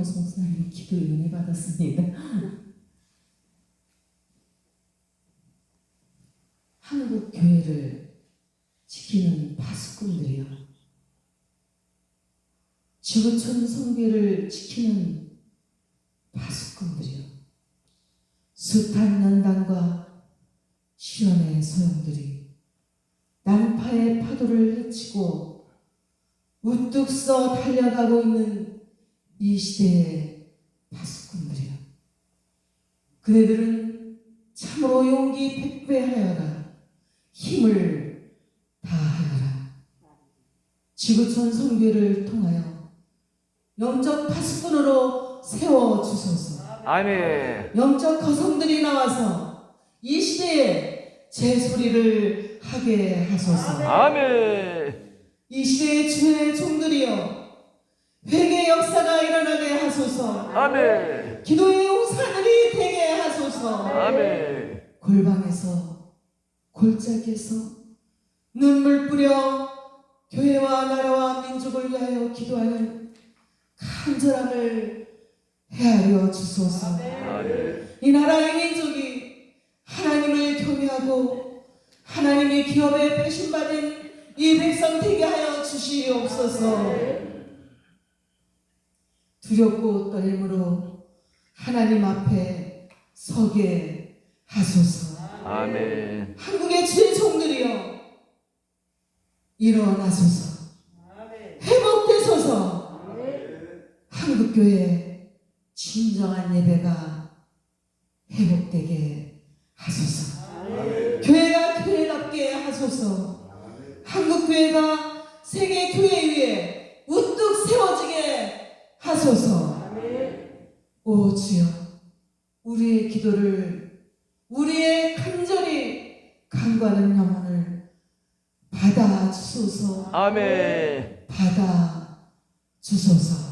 박영성 목사님 기도 은혜 받았습니다. 한국 교회를 지키는 파수꾼들이요. 지구촌 성교를 지키는 파수꾼들이요. 숱한 연단과 시련의 소용들이 난파의 파도를 헤치고 우뚝 서 달려가고 있는 이 시대의 파수꾼들이요. 그네들은 참으로 용기 백배하여라 힘을 다하여라 지구촌 성교를 통하여 영적 파수꾼으로 세워 주소서. 아멘. 영적 거성들이 나와서 이 시대에 제 소리를 하게 하소서. 아멘. 이 시대의 주의 종들이여 회개 역사가 일어나게 하소서. 아멘. 기도의 용사들이 되게 하소서. 아멘. 골방에서 골짜기에서 눈물 뿌려 교회와 나라와 민족을 위하여 기도하는 간절함을 헤아려 주소서. 아멘. 이 나라의 민족이 하나님을 경외하고 하나님의 기업에 배신받은 이 백성 되게 하여 주시옵소서. 두렵고 떨림으로 하나님 앞에 서게 하소서. 아멘. 한국의 주의 종들이여 일어나소서. 회복되소서. 한국 교회 진정한 예배가 회복되게 하소서. 교회가 교회답게 하소서. 한국 교회가 세계 교회 위에 하소서. 오 주여, 우리의 기도를 우리의 간절히 간과하는 영혼을 받아 주소서. 아멘. 받아 주소서.